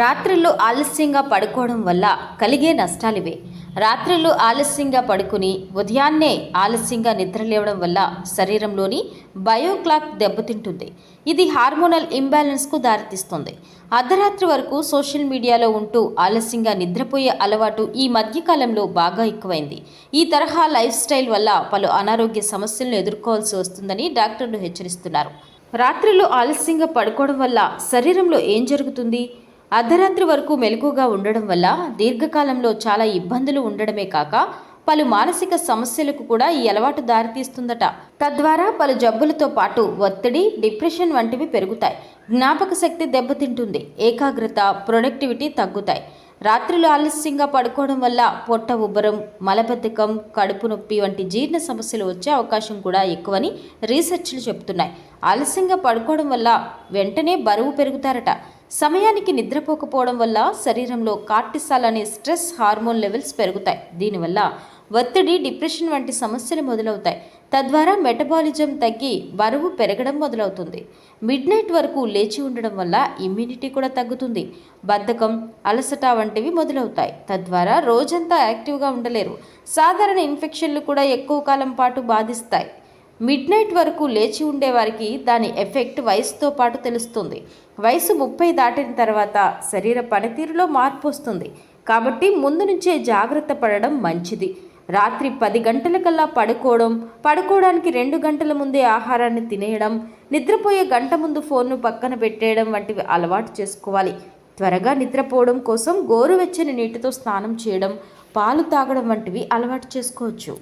రాత్రిళ్ళు ఆలస్యంగా పడుకోవడం వల్ల కలిగే నష్టాలివే. రాత్రిళ్ళు ఆలస్యంగా పడుకుని ఉదయాన్నే ఆలస్యంగా నిద్రలేవడం వల్ల శరీరంలోని బయోక్లాక్ దెబ్బతింటుంది. ఇది హార్మోనల్ ఇంబ్యాలెన్స్కు దారితీస్తుంది. అర్ధరాత్రి వరకు సోషల్ మీడియాలో ఉంటూ ఆలస్యంగా నిద్రపోయే అలవాటు ఈ మధ్యకాలంలో బాగా ఎక్కువైంది. ఈ తరహా లైఫ్ స్టైల్ వల్ల పలు అనారోగ్య సమస్యలను ఎదుర్కోవాల్సి వస్తుందని డాక్టర్లు హెచ్చరిస్తున్నారు. రాత్రిళ్ళు ఆలస్యంగా పడుకోవడం వల్ల శరీరంలో ఏం జరుగుతుంది? అర్ధరాత్రి వరకు మెలకుగా ఉండడం వల్ల దీర్ఘకాలంలో చాలా ఇబ్బందులు ఉండడమే కాక పలు మానసిక సమస్యలకు కూడా ఈ అలవాటు దారితీస్తుందట. తద్వారా పలు జబ్బులతో పాటు ఒత్తిడి డిప్రెషన్ వంటివి పెరుగుతాయి. జ్ఞాపక శక్తి దెబ్బతింటుంది. ఏకాగ్రత ప్రొడక్టివిటీ తగ్గుతాయి. రాత్రులు ఆలస్యంగా పడుకోవడం వల్ల పొట్ట ఉబ్బరం మలబద్ధకం కడుపు నొప్పి వంటి జీర్ణ సమస్యలు వచ్చే అవకాశం కూడా ఎక్కువని రీసెర్చ్లు చెబుతున్నాయి ఆలస్యంగా పడుకోవడం వల్ల వెంటనే బరువు పెరుగుతారట. సమయానికి నిద్రపోకపోవడం వల్ల శరీరంలో కార్టిసాల్ అనే స్ట్రెస్ హార్మోన్ లెవెల్స్ పెరుగుతాయి. దీనివల్ల ఒత్తిడి డిప్రెషన్ వంటి సమస్యలు మొదలవుతాయి. తద్వారా మెటబాలిజం తగ్గి బరువు పెరగడం మొదలవుతుంది. మిడ్ నైట్ వరకు లేచి ఉండడం వల్ల ఇమ్యూనిటీ కూడా తగ్గుతుంది. బద్ధకం అలసట వంటివి మొదలవుతాయి. తద్వారా రోజంతా యాక్టివ్గా ఉండలేరు. సాధారణ ఇన్ఫెక్షన్లు కూడా ఎక్కువ కాలం పాటు బాధిస్తాయి. మిడ్ నైట్ వరకు లేచి ఉండేవారికి దాని ఎఫెక్ట్ వయసుతో పాటు తెలుస్తుంది. వయసు ముప్పై దాటిన తర్వాత శరీర పనితీరులో మార్పు వస్తుంది. కాబట్టి ముందు నుంచే జాగ్రత్త పడడం మంచిది. రాత్రి పది గంటలకల్లా పడుకోవడం పడుకోవడానికి రెండు గంటల ముందే ఆహారాన్ని తినేయడం నిద్రపోయే గంట ముందు ఫోన్ను పక్కన పెట్టేయడం వంటివి అలవాటు చేసుకోవాలి. త్వరగా నిద్రపోవడం కోసం గోరువెచ్చని నీటితో స్నానం చేయడం పాలు తాగడం వంటివి అలవాటు చేసుకోవచ్చు.